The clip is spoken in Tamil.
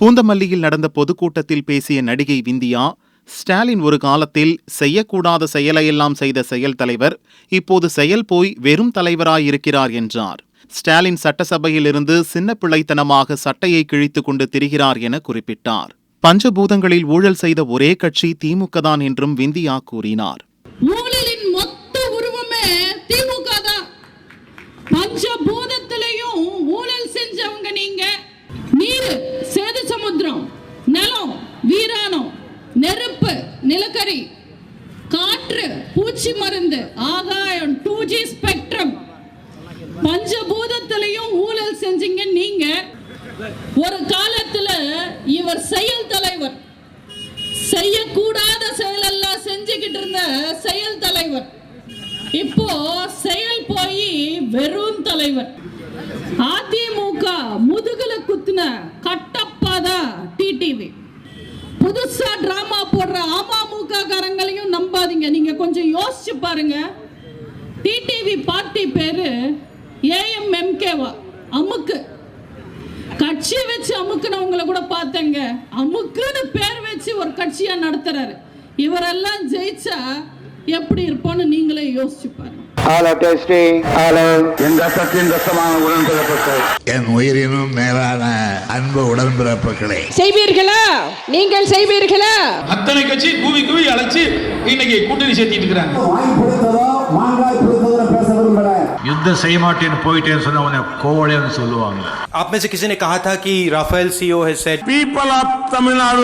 பூந்தமல்லியில் நடந்த பொதுக்கூட்டத்தில் பேசிய நடிகை விந்தியா ஸ்டாலின் ஒரு காலத்தில் செய்யக்கூடாத செயலையெல்லாம் செய்த செயல் தலைவர் இப்போது செயல் போய் வெறும் தலைவராயிருக்கிறார் என்றார். ஸ்டாலின் சட்டசபையிலிருந்து சின்ன பிள்ளைத்தனமாக சட்டையை கிழித்துக் கொண்டு திரிகிறார் என குறிப்பிட்டார். பஞ்சபூதங்களில் ஊழல் செய்த ஒரே கட்சி திமுக தான் என்றும் விந்தியா கூறினார். ஊழலின் மொத்த உருவமே திமுக தான். பஞ்சபூதத்தில் நிலக்கரி காற்று பூச்சி மருந்து ஆகாயம் டூ ஜி ஸ்பெக்ட்ரம் பஞ்சபூதத்திலையும் ஊழல் செஞ்சீங்க நீங்க. ஒரு காலத்துல இவர் செயல் தலைவர். செய்யக்கூடாத செயலெல்லாம் செஞ்சுக்கிட்டு இருந்த செயல் தலைவர். இப்போ செயல் போய் வெறும் தலைவர். அதிமுக புதுசா டிராமா போடுற அமமுக காரங்களையும் நம்பாதீங்க. நீங்க கொஞ்சம் யோசிச்சு பாருங்க. டிடிவி பார்ட்டி பேரு ஏஎம்எம்கேவா அமுக்கு. கட்சி வச்சு அமுக்குனவங்கள கூட பார்த்தேங்க. அமுக்குன்னு பேர் வச்சு ஒரு கட்சியா நடத்துறாரு. இவரெல்லாம் ஜெயிச்சா எப்படி இருப்போம்னு நீங்களே யோசிச்சு பாருங்க Hello, testing. Hello. எந்த சத்தின் ரசமான உடன்பிறப்புகள் என் உயிரினும் மேலான அன்பு உடன்பிறப்புகளே செய்வீர்களா நீங்கள் செய்வீர்களா அத்தனை கட்சி கூவி கூவி அழைச்சு இன்னைக்கு கூட்டணி சேர்த்திட்டு இருக்கிறாங்க வாங்கி கொடுத்ததோ மாங்காய் கொடுத்ததோ பேச விரும்பல யுத்தம் செய்ய மாட்டேன்னு போயிட்டேன்னு சொன்ன உடனே கோவலேன்னு சொல்லுவாங்க आप में से किसी ने कहा था कि Rafale CEO has said people of Tamil Nadu